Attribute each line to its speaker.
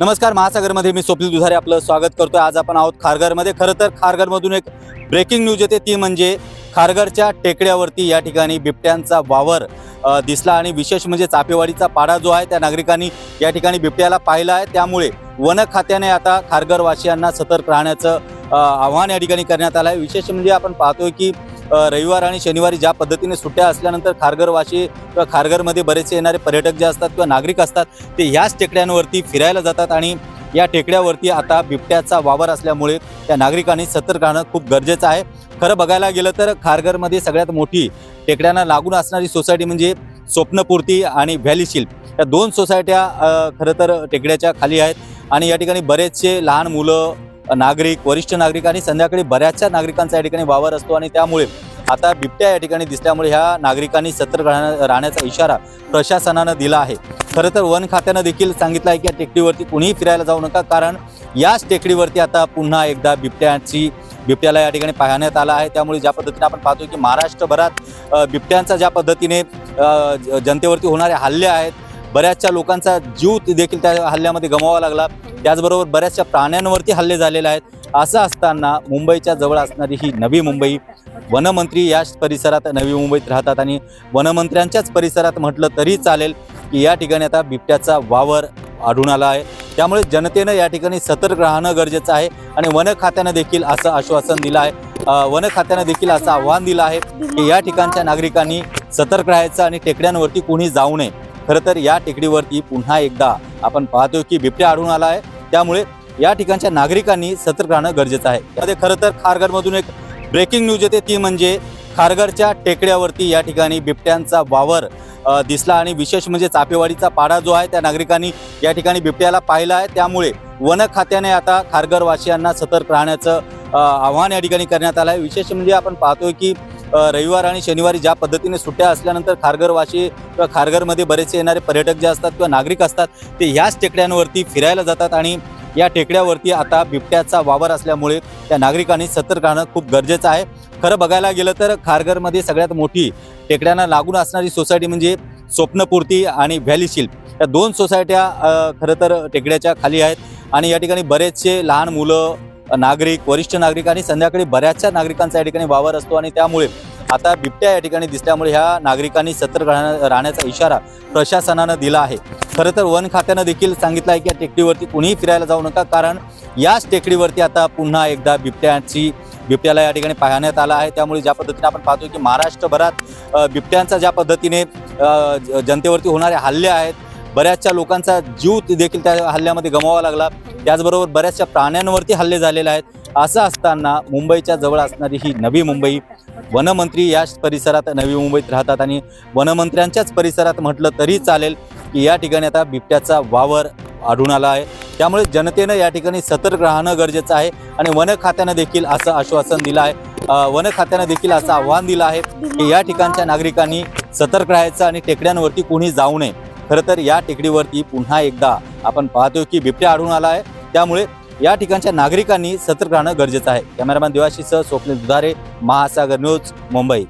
Speaker 1: नमस्कार महासागरमध्ये मी स्वप्नील दुधारे आपलं स्वागत करतोय. आज आपण आहोत खारघरमध्ये. खरं तर खारघरमधून एक ब्रेकिंग न्यूज येते. ती म्हणजे खारघरच्या टेकड्यावरती या ठिकाणी बिबट्यांचा वावर दिसला आणि विशेष म्हणजे चापेवाडीचा पाडा जो आहे त्या नागरिकांनी या ठिकाणी बिबट्याला पाहिला आहे. त्यामुळे वन खात्याने आता खारघरवासियांना सतर्क राहण्याचं आव्हान या ठिकाणी करण्यात आलं आहे. विशेष म्हणजे आपण पाहतोय की रविवार आणि शनिवारी ज्या पद्धतीने सुट्ट्या असल्यानंतर खारघरवासी किंवा खारघरमध्ये बरेचसे येणारे पर्यटक जे असतात किंवा नागरिक असतात ते ह्याच टेकड्यांवरती फिरायला जातात आणि या टेकड्यावरती आता बिबट्याचा वावर असल्यामुळे त्या नागरिकांनी सतर्क राहणं खूप गरजेचं आहे. खरं बघायला गेलं तर खारघरमध्ये सगळ्यात मोठी टेकड्यांना लागून असणारी सोसायटी म्हणजे स्वप्नपूर्ती आणि व्हॅली शिल्प. या दोन सोसायट्या खरं तर टेकड्याच्या खाली आहेत आणि या ठिकाणी बरेचसे लहान मुलं नागरिक वरिष्ठ नागरिक आणि संध्याकाळी बऱ्याचशा नागरिकांचा या ठिकाणी वावर असतो आणि त्यामुळे आता बिबट्या या ठिकाणी दिसल्यामुळे ह्या नागरिकांनी सतर्क राहण्या राहण्याचा इशारा प्रशासनानं दिला आहे. खरं तर वन खात्यानं देखील सांगितलं आहे की या टेकडीवरती कुणीही फिरायला जाऊ नका कारण याच टेकडीवरती आता पुन्हा एकदा बिबट्याची बिबट्याला या ठिकाणी पाहण्यात आला आहे. त्यामुळे ज्या पद्धतीने आपण पाहतो की महाराष्ट्रभरात बिबट्यांचा ज्या पद्धतीने जनतेवरती होणारे हल्ले आहेत बऱ्याचशा लोकांचा जीव देखील त्या हल्ल्यामध्ये गमावा लागला. त्याचबरोबर बऱ्याचशा प्राण्यांवरती हल्ले झालेले आहेत. असं असताना मुंबईच्या जवळ असणारी ही नवी मुंबई वनमंत्री याच परिसरात नवी मुंबईत राहतात आणि वनमंत्र्यांच्याच परिसरात म्हटलं तरी चालेल की या ठिकाणी आता बिबट्याचा वावर आढळून आला आहे. त्यामुळे जनतेनं या ठिकाणी सतर्क राहणं गरजेचं आहे आणि वन खात्यानं देखील असं आश्वासन दिलं आहे. वन खात्यानं देखील असं आव्हान दिलं आहे की या ठिकाणच्या नागरिकांनी सतर्क राहायचं आणि टेकड्यांवरती कोणी जाऊ नये. खरं तर या टेकडीवरती पुन्हा एकदा आपण पाहतोय की बिबट्या आढळून आला आहे. त्यामुळे या ठिकाणच्या नागरिकांनी सतर्क राहणं गरजेचं आहे. त्यामध्ये खरं तर खारघरमधून एक ब्रेकिंग न्यूज येते. ती म्हणजे खारघरच्या टेकड्यावरती या ठिकाणी बिबट्यांचा वावर दिसला आणि विशेष म्हणजे चापेवाडीचा पाडा जो आहे त्या नागरिकांनी या ठिकाणी बिबट्याला पाहिला आहे. त्यामुळे वन खात्याने आता खारघरवासियांना सतर्क राहण्याचं आव्हान या ठिकाणी करण्यात आलं आहे. विशेष म्हणजे आपण पाहतोय की रविवार आणि शनिवारी ज्या पद्धतीने सुट्ट्या असल्यानंतर खारघरवासी किंवा खारघरमध्ये बरेचसे येणारे पर्यटक जे असतात किंवा नागरिक असतात ते ह्याच टेकड्यांवरती फिरायला जातात आणि या टेकड्यावरती आता बिबट्याचा वावर असल्यामुळे त्या नागरिकांनी सतर्क राहणं खूप गरजेचं आहे. खरं बघायला गेलं तर खारघरमध्ये सगळ्यात मोठी टेकड्यांना लागून असणारी सोसायटी म्हणजे स्वप्नपूर्ती आणि व्हॅली शिल्प. या दोन सोसायट्या खरं तर टेकड्याच्या खाली आहेत आणि या ठिकाणी बरेचसे लहान मुलं नागरिक वरिष्ठ नागरिक आणि संध्याकाळी बऱ्याचशा नागरिकांचा या ठिकाणी वावर असतो आणि त्यामुळे आता बिबट्या या ठिकाणी दिसल्यामुळे ह्या नागरिकांनी सतर्क राहण्या राहण्याचा इशारा प्रशासनानं दिला आहे. खरं तर वन खात्यानं देखील सांगितलं आहे की या टेकडीवरती कुणीही फिरायला जाऊ नका कारण याच टेकडीवरती आता पुन्हा एकदा बिबट्याची बिबट्याला या ठिकाणी पाहण्यात आला आहे. त्यामुळे ज्या पद्धतीने आपण पाहतो की महाराष्ट्रभरात बिबट्यांचा ज्या पद्धतीने जनतेवरती होणारे हल्ले आहेत बऱ्याचशा लोकांचा जीव देखील त्या हल्ल्यामध्ये गमावा लागला. त्याचबरोबर बऱ्याचशा प्राण्यांवरती हल्ले झालेले आहेत. असं असताना मुंबईच्या जवळ असणारी ही नवी मुंबई वनमंत्री याच परिसरात नवी मुंबईत राहतात आणि वनमंत्र्यांच्याच परिसरात म्हटलं तरी चालेल की या ठिकाणी आता बिबट्याचा वावर आढळून आला आहे. त्यामुळे जनतेनं या ठिकाणी सतर्क राहणं गरजेचं आहे आणि वन खात्यानं देखील असं आश्वासन दिलं आहे. वन खात्यानं देखील असं आव्हान दिलं आहे की या ठिकाणच्या नागरिकांनी सतर्क राहायचं आणि टेकड्यांवरती कोणी जाऊ नये. खरं तर या टेकडीवरती पुन्हा एकदा आपण पाहतोय की बिबट्या आढळून आला आहे. त्यामुळे या ठिकाणच्या नागरिकांनी सतर्क राहणं गरजेचं आहे. कॅमेरामॅन देवाशीसह स्वप्नील दुधारे महासागर न्यूज मुंबई.